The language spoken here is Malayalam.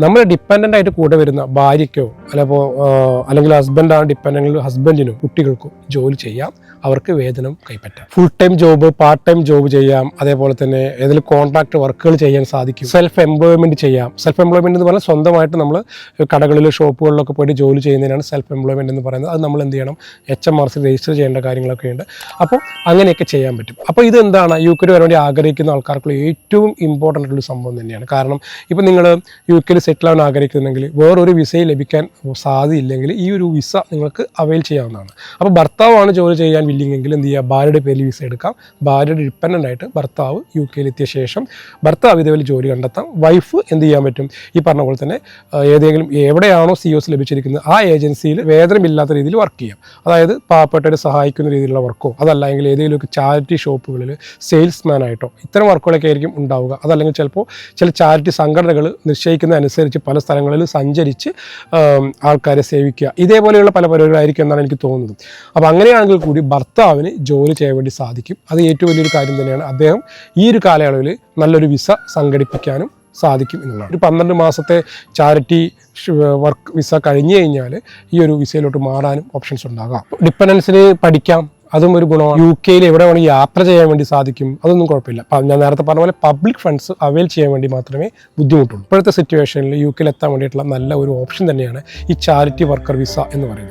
നമ്മൾ ഡിപ്പെൻഡന്റ് ആയിട്ട് കൂടെ വരുന്ന ഭാര്യയ്ക്കോ അല്ലെങ്കിൽ അല്ലെങ്കിൽ ഹസ്ബൻഡാണ് ഡിപ്പെൻഡെങ്കിൽ ഹസ്ബൻഡിനും കുട്ടികൾക്കും ജോലി ചെയ്യാം. അവർക്ക് വേതനം കൈപ്പറ്റാം. Full time job part time job ചെയ്യാം. അതേപോലെ തന്നെ ഏതെങ്കിലും കോൺട്രാക്ട് വർക്കുകൾ ചെയ്യാൻ സാധിക്കും. സെൽഫ് എംപ്ലോയ്മെന്റ് ചെയ്യാം. സെൽഫ് എംപ്ലോയ്മെന്റ് എന്ന് പറഞ്ഞാൽ സ്വന്തമായിട്ട് നമ്മൾ കടകളിൽ ഷോപ്പുകളിലൊക്കെ പോയിട്ട് ജോലി ചെയ്യുന്നതിനാണ് സെൽഫ് എംപ്ലോയ്മെന്റ് എന്ന് പറയുന്നത്. അത് നമ്മൾ എന്ത് ചെയ്യണം? H M R C register ചെയ്യേണ്ട കാര്യങ്ങളൊക്കെ ഉണ്ട്. അപ്പോൾ അങ്ങനെയൊക്കെ ചെയ്യാൻ പറ്റും. അപ്പോൾ ഇത് എന്താണ് യു കെയിൽ വരാൻ വേണ്ടി ആഗ്രഹിക്കുന്ന ആൾക്കാർക്കുള്ള ഏറ്റവും ഇമ്പോർട്ടന്റ് ആയിട്ടുള്ള സംഭവം തന്നെയാണ്. കാരണം ഇപ്പോൾ നിങ്ങൾ യു കെയിൽ സെറ്റിൽ ആവാൻ ആഗ്രഹിക്കുന്നുണ്ടെങ്കിൽ വേറൊരു വിസയും ലഭിക്കാൻ സാധ്യതയില്ലെങ്കിൽ ഈ ഒരു വിസ നിങ്ങൾക്ക് അവൈൽ ചെയ്യാവുന്നതാണ്. അപ്പോൾ ഭർത്താവാണ് ജോലി ചെയ്യാൻ വില്ലിങ്ങെങ്കിൽ എന്ത് ചെയ്യുക? ഭാര്യയുടെ പേരിൽ വിസ എടുക്കാം. ഭാര്യയുടെ ഡിപ്പെൻഡന്റ് ആയിട്ട് ഭർത്താവ് യു കെയിൽ എത്തിയ ശേഷം ഭർത്താവ് ഇതേപോലെ ജോലി കണ്ടെത്താം. വൈഫ് എന്ത് ചെയ്യാൻ പറ്റും? ഈ പറഞ്ഞ പോലെ തന്നെ ഏതെങ്കിലും എവിടെയാണോ സി ഒസ് ലഭിച്ചിരിക്കുന്നത് ആ ഏജൻസിയിൽ വേതനമില്ലാത്ത രീതിയിൽ വർക്ക് ചെയ്യാം. അതായത് പാവപ്പെട്ടവരെ സഹായിക്കുന്ന രീതിയിലുള്ള വർക്കോ അതല്ല എങ്കിൽ ഏതെങ്കിലുമൊക്കെ ചാരിറ്റി ഷോപ്പുകളിൽ സെയിൽസ്മാൻ ആയിട്ടോ ഇത്തരം വർക്കുകളൊക്കെ ആയിരിക്കും ഉണ്ടാവുക. അതല്ലെങ്കിൽ ചിലപ്പോൾ ചില ചാരിറ്റി സംഘടനകൾ നിശ്ചയിക്കുന്നതനുസരിച്ച് പല സ്ഥലങ്ങളിൽ സഞ്ചരിച്ച് ആൾക്കാരെ സേവിക്കുക. ഇതേപോലെയുള്ള പല പരിപാടികളായിരിക്കും എന്നാണ് എനിക്ക് തോന്നുന്നത്. അപ്പോൾ അങ്ങനെയാണെങ്കിൽ കൂടി ഭർത്താവിന് ജോലി ചെയ്യാൻ വേണ്ടി സാധിക്കും. അത് ഏറ്റവും വലിയൊരു കാര്യം തന്നെയാണ് അദ്ദേഹം ഈ ഒരു കാലയളവിൽ നല്ലൊരു വിസ സംഘടിപ്പിക്കാനും സാധിക്കും എന്നുള്ളതാണ്. ഒരു പന്ത്രണ്ട് മാസത്തെ ചാരിറ്റി വർക്ക് വിസ കഴിഞ്ഞു കഴിഞ്ഞാൽ ഈ ഒരു വിസയിലോട്ട് മാറാനും ഓപ്ഷൻസ് ഉണ്ടാകാം. ഡിപ്പെൻഡൻസിന് പഠിക്കാം അതും ഒരു ഗുണമാണ്. യു കെയിൽ എവിടെ വേണമെങ്കിൽ യാത്ര ചെയ്യാൻ വേണ്ടി സാധിക്കും അതൊന്നും കുഴപ്പമില്ല. ഞാൻ നേരത്തെ പറഞ്ഞ പോലെ പബ്ലിക് ഫണ്ട്സ് അവൈൽ ചെയ്യാൻ വേണ്ടി മാത്രമേ ബുദ്ധിമുട്ടുള്ളൂ. ഇപ്പോഴത്തെ സിറ്റുവേഷനിൽ യു കെയിൽ എത്താൻ വേണ്ടിയിട്ടുള്ള നല്ല ഒരു ഓപ്ഷൻ തന്നെയാണ് ഈ ചാരിറ്റി വർക്കർ വിസ എന്ന് പറയുന്നത്.